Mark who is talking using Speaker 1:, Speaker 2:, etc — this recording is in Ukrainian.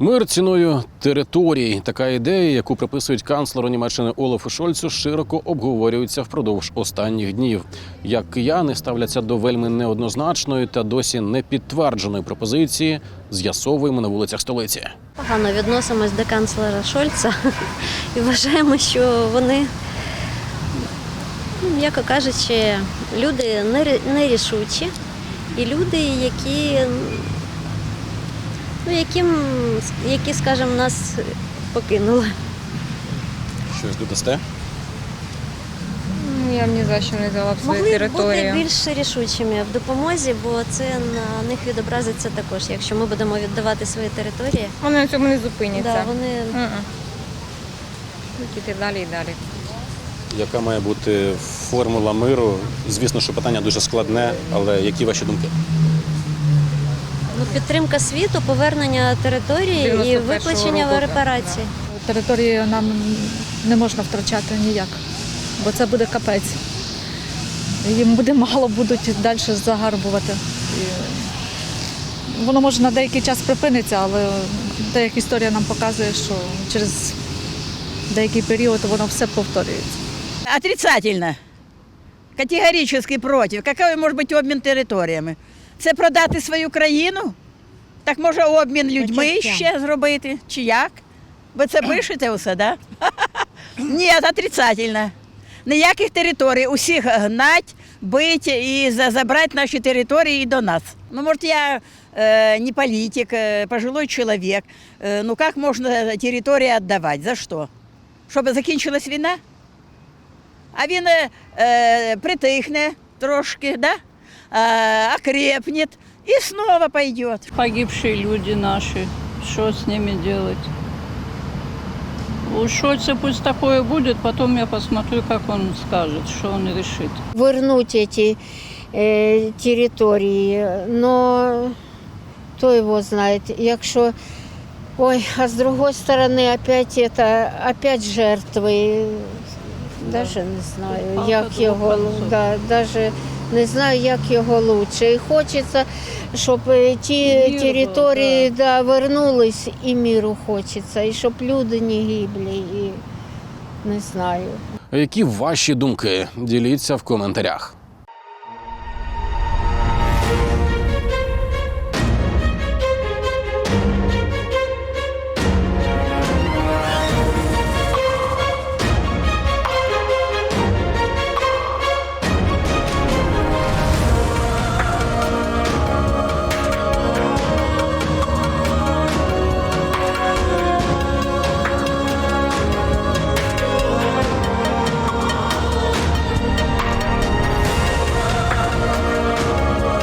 Speaker 1: Мир ціною територій. Така ідея, яку приписують канцлеру Німеччини Олафу Шольцу, широко обговорюється впродовж останніх днів. Як кияни ставляться до вельми неоднозначної та досі не підтвердженої пропозиції, з'ясовуємо на вулицях столиці.
Speaker 2: Погано відносимось до канцлера Шольца і вважаємо, що вони, ну, м'яко кажучи, люди нері- нерішучі і люди, які, ну, яким, які, скажімо, нас покинули.
Speaker 1: Щось додасте?
Speaker 3: Ну, Я б ні за що не взяла б свою
Speaker 2: Могли б
Speaker 3: територію.
Speaker 2: бути більш рішучими в допомозі, бо це на них відобразиться також. Якщо ми будемо віддавати свої території,
Speaker 3: Вони на цьому не зупиняться.
Speaker 2: да, вони
Speaker 3: Мгм. Будуть іти далі і далі.
Speaker 1: Яка має бути формула миру? Звісно, що питання дуже складне, але які ваші думки?
Speaker 2: Ну, підтримка світу, повернення території і
Speaker 3: 91-го
Speaker 2: виплачення
Speaker 3: року.
Speaker 2: репарацій.
Speaker 4: Території нам не можна втрачати ніяк, бо це буде капець. Їм буде мало будуть далі загарбувати. І воно може на деякий час припиниться, але деяка історія нам показує, що через деякий період воно все повторюється.
Speaker 5: Отрицательно. Категорически против. Какой може бути обмін територіями? Це продати свою країну? Так може обмін людьми
Speaker 2: Почуття.
Speaker 5: ще зробити? Чи як? Ви це пишете усе, да? Ні, отрицательно. Ніяких територій, усіх гнать, бить і за- забрати наші території і до нас. Ну, може, я э, не политик, э, пожилой человек. Э, ну как можно території віддавати? За що? Щоб закінчилась війна? А він е, е, притихне трошки, да? Е, окрепне і знову пойде.
Speaker 6: погибшие люди наши. Что с ними делать? У Шольца пусть такое будет, потом я посмотрю, как он скажет, что он решит.
Speaker 7: вернуть эти э, территории, но кто его знает, якщо Ой, а с другой стороны опять это, опять жертвы. Даже не знаю,
Speaker 6: Палка
Speaker 7: як його, да, даже не знаю, як його лучше. І хочеться, щоб е, ті
Speaker 6: міру,
Speaker 7: території да, вернулись, і міру хочеться, і щоб люди не гиблі. і не знаю.
Speaker 1: Які ваші думки? Діліться в коментарях.